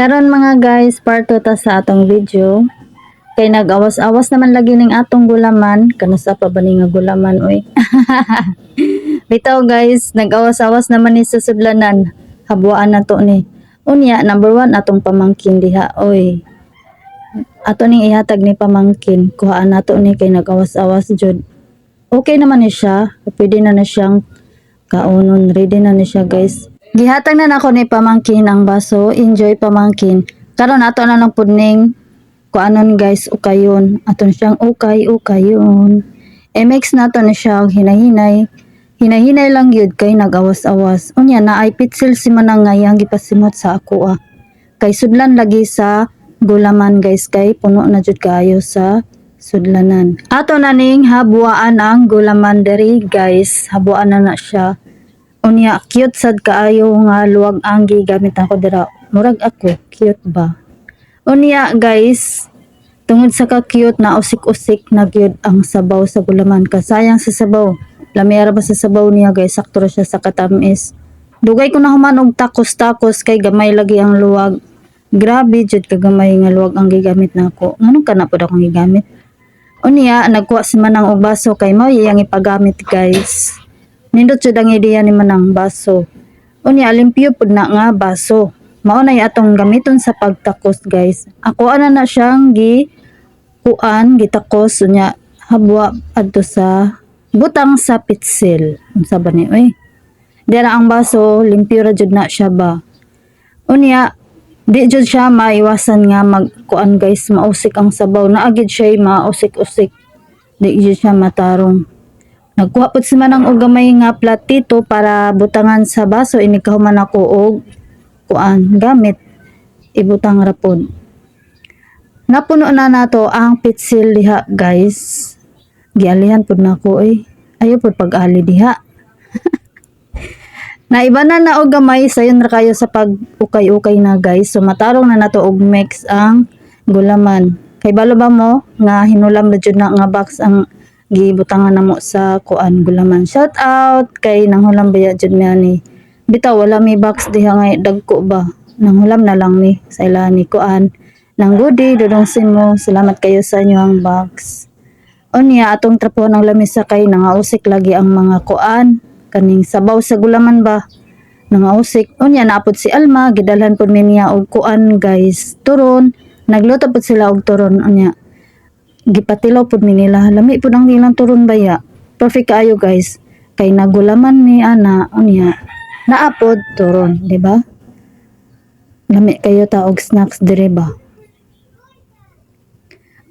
Karon mga guys, part 2 ta sa atong video. Kay nag-awas-awas naman lagi ning atong gulaman. Kanusa pa ba nga gulaman oy? Bitaw guys, nag-awas-awas naman ni sa sudlanan. Habuan na to ni. Unya, number one atong pamangkin diha oy. Ato ning ihatag ni pamangkin. Kuhaan nato ni kay nag-awas-awas jud. Okay naman ni siya. Pwede na na siyang kaunon. Ready na ni siya guys. Gihatag na nako ni pamangkin ang baso. Enjoy pamangkin. Karon ato na lang pudning kuanon guys ukayon. Aton siyang ukay ukayon. I-mix nato na siya hinahinay. Hinahinay lang yun kay nag-awas-awas. Unya na ay pitsil si manang ngayang gipasimot sa ako ah. Kay sudlan lagi sa gulaman guys kay puno na jud kaayo sa sudlanan. Ato na ning habuaan ang gulaman diri guys. Habuaan na na siya. Unya cute sad kaayo nga luwag ang gigamit ako dira. Murag ako cute ba? Unya guys, tungod sa ka-cute na usik-usik na gyud ang sabaw sa gulaman. Kasayang sa sabaw. Lamera ba sa sabaw niya guys, sakto ra siya sa katamis. Dugay ko na human og takos-takos kay gamay lagi ang luwag. Grabe jud kagamay nga luwag ang gigamit nako. Nganong kana pud akong gigamit? Unya, nagkuha si Manang og baso kay mao iyang ipagamit guys. Nindot jud ang ideya ni Manang baso. Unya, limpyo pud na nga baso. Mao na atong gamiton sa pagtakos guys. Ako ana na siyang gi kuan gitakos unya habwa adto sa butang sa pitsil. Unsa ba ni oy? Dira ang baso, limpyo ra jud na siya ba. Unya, di jud siya maiwasan nga magkuan guys, mausik ang sabaw. Naagid siya mausik-usik. Di jud siya matarong. Nagkuha pud si manang og gamay nga platito para butangan sa baso ini kahuman ako og kuan gamit ibutang rapod. Napuno na nato ang pitsil diha guys. Gialihan pud nako eh. Ayo pud pag-ali diha. Naiba na na og gamay sayon ra kayo sa pag ukay-ukay na guys. So matarong na nato og mix ang gulaman. Kay balo ba mo nga hinulam na jud na nga box ang gibutangan namo sa kuan gulaman. Shout out kay nanghulam baya jud mi ani. Bitaw wala mi box diha nga dagko ba. Nanghulam na lang mi sa ila ni kuan. Nang gudi dudongsin mo. Salamat kayo sa inyo ang box. Unya atong trapo ng lamisa kay nangausik lagi ang mga kuan kaning sabaw sa gulaman ba. Nangausik. Unya naapod si Alma gidalhan pud mi niya og kuan guys. Turon. Nagluto pud sila og turon unya gipatilaw pud mi nila. Lami pud ang nilang turon baya perfect kaayo guys. Kay nagulaman ni ana unya naapod turon di ba? Lami kayo ta og snacks dire ba?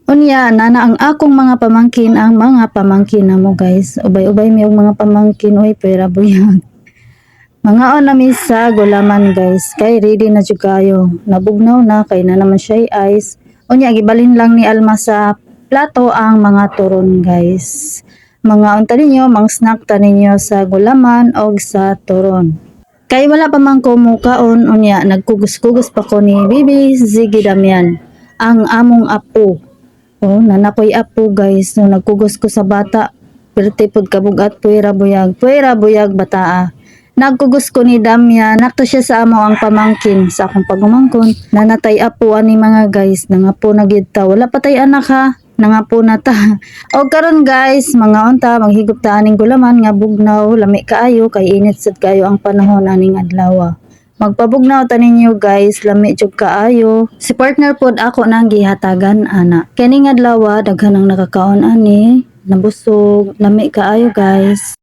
Unya nana ang akong mga pamangkin ang mga pamangkin namo guys. Ubay-ubay mi mga pamangkin oy pera buyag mga on na mi sa gulaman guys. Kay ready na jud kayo. Nabugnaw na kay na naman siya ice. Unya gibalin lang ni Alma sa plato ang mga turon guys. Mga unta ninyo, mang snack ta ninyo sa gulaman o sa turon. Kay wala pa man ko mukaon unya nagkugos-kugos pa ko ni Bibi Ziggy Damian ang among apo. Oh, nanakoy apo guys. So nagkugos ko sa bata. Pirti pud kabugat puwera buyag. Puwera buyag bataa. Nagkugos ko ni Damian, nakto siya sa amo ang pamangkin sa akong pagumangkon. Nanatay apo ani mga guys, nangapo na gid ta. Wala patay anak ha nangapo na ta. O karon guys, mga unta maghigop ta aning gulaman nga bugnaw, lami kaayo kay init sad kayo ang panahon aning adlaw. Magpabugnaw ta ninyo guys, lami jud kaayo. Si partner pod ako nang gihatagan ana. Kani nga adlaw daghan ang nakakaon ani, nabusog, lami kaayo guys.